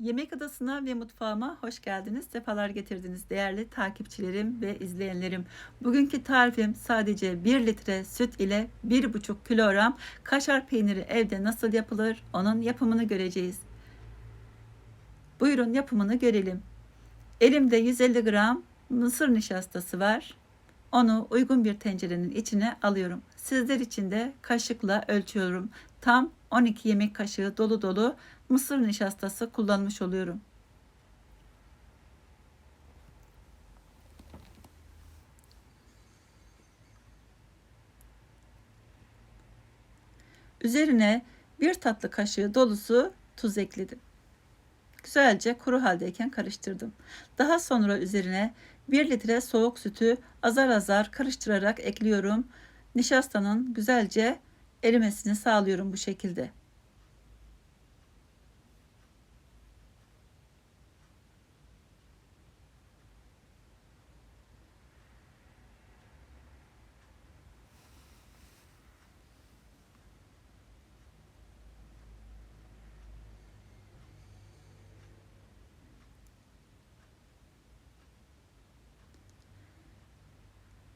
Yemek Adası'na ve mutfağıma hoş geldiniz. Sefalar getirdiniz değerli takipçilerim ve izleyenlerim. Bugünkü tarifim sadece 1 litre süt ile 1,5 kilogram kaşar peyniri evde nasıl yapılır onun yapımını göreceğiz. Buyurun yapımını görelim. Elimde 150 gram mısır nişastası var. Onu uygun bir tencerenin içine alıyorum. Sizler için de kaşıkla ölçüyorum. Tam 12 yemek kaşığı dolu dolu mısır nişastası kullanmış oluyorum. Üzerine bir tatlı kaşığı dolusu tuz ekledim. Güzelce kuru haldeyken karıştırdım. Daha sonra üzerine 1 litre soğuk sütü azar azar karıştırarak ekliyorum. Nişastanın güzelce erimesini sağlıyorum bu şekilde.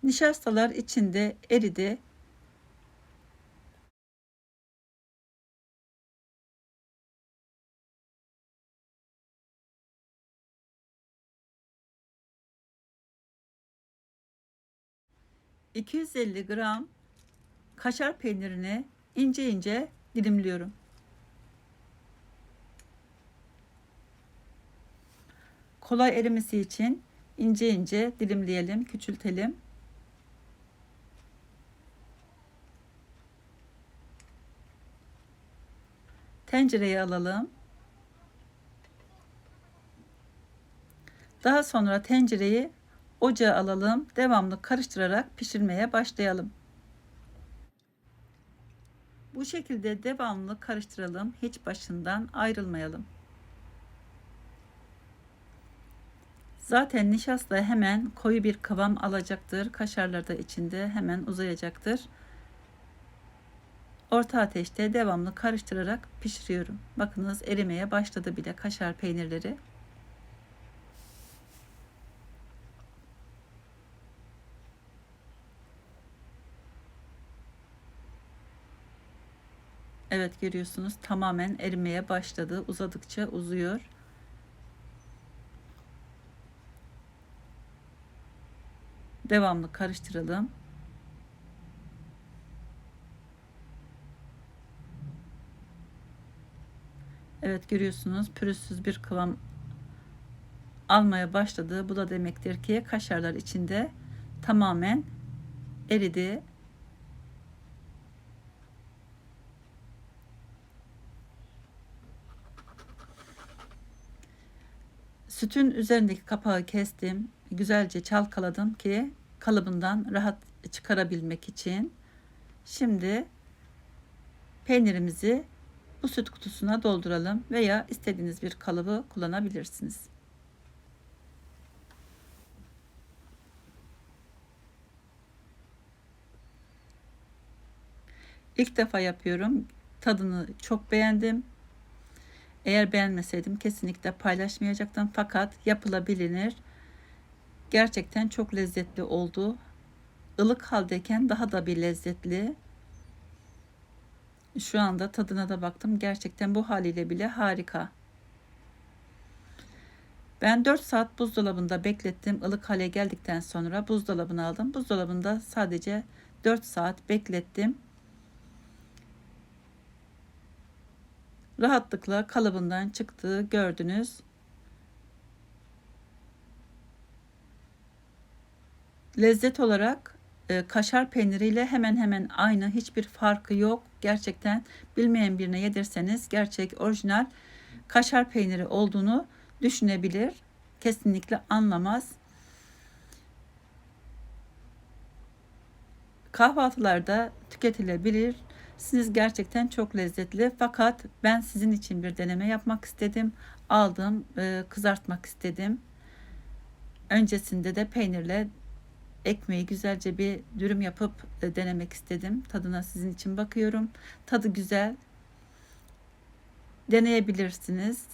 Nişastalar içinde eridi. ...250 gram kaşar peynirini ince ince dilimliyorum. Kolay erimesi için ince ince dilimleyelim, küçültelim. Tencereye alalım. Daha sonra tencereyi ocağa alalım. Devamlı karıştırarak pişirmeye başlayalım. Bu şekilde devamlı karıştıralım. Hiç başından ayrılmayalım. Zaten nişasta hemen koyu bir kıvam alacaktır. Kaşarlar da içinde hemen uzayacaktır. Orta ateşte devamlı karıştırarak pişiriyorum. Bakınız erimeye başladı bile kaşar peynirleri. Evet görüyorsunuz tamamen erimeye başladı. Uzadıkça uzuyor. Devamlı karıştıralım. Evet görüyorsunuz pürüzsüz bir kıvam almaya başladı. Bu da demektir ki kaşarlar içinde tamamen eridi. Sütün üzerindeki kapağı kestim. Güzelce çalkaladım ki kalıbından rahat çıkarabilmek için. Şimdi peynirimizi bu süt kutusuna dolduralım veya istediğiniz bir kalıbı kullanabilirsiniz. İlk defa yapıyorum. Tadını çok beğendim. Eğer beğenmeseydim kesinlikle paylaşmayacaktım. Fakat yapılabilir. Gerçekten çok lezzetli oldu. Ilık haldeyken daha da bir lezzetli. Şu anda tadına da baktım. Gerçekten bu haliyle bile harika. Ben 4 saat buzdolabında beklettim. Ilık hale geldikten sonra buzdolabına aldım. Buzdolabında sadece 4 saat beklettim. Rahatlıkla kalıbından çıktığı gördünüz. Lezzet olarak e, kaşar peyniriyle hemen hemen aynı. Hiçbir farkı yok. Gerçekten bilmeyen birine yedirseniz gerçek orijinal kaşar peyniri olduğunu düşünebilir. Kesinlikle anlamaz. Kahvaltılarda tüketilebilir. Siz gerçekten çok lezzetli fakat ben sizin için bir deneme yapmak istedim. Aldım, e, kızartmak istedim. Öncesinde de peynirle ekmeği güzelce bir dürüm yapıp e, denemek istedim. Tadına sizin için bakıyorum. Tadı güzel. Deneyebilirsiniz.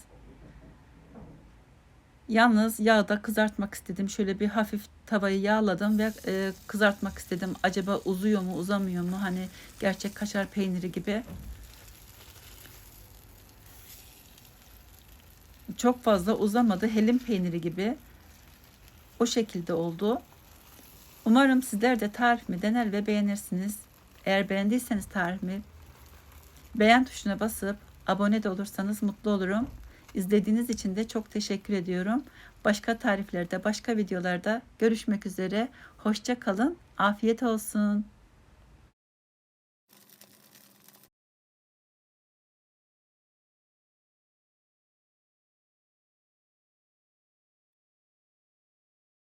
Yalnız yağda kızartmak istedim. Şöyle bir hafif tavayı yağladım ve e, kızartmak istedim. Acaba uzuyor mu, uzamıyor mu? Hani gerçek kaşar peyniri gibi. Çok fazla uzamadı. Helim peyniri gibi. O şekilde oldu. Umarım sizler de tarifimi dener ve beğenirsiniz. Eğer beğendiyseniz tarifimi beğen tuşuna basıp abone de olursanız mutlu olurum. İzlediğiniz için de çok teşekkür ediyorum. Başka tariflerde, başka videolarda görüşmek üzere. Hoşça kalın. Afiyet olsun.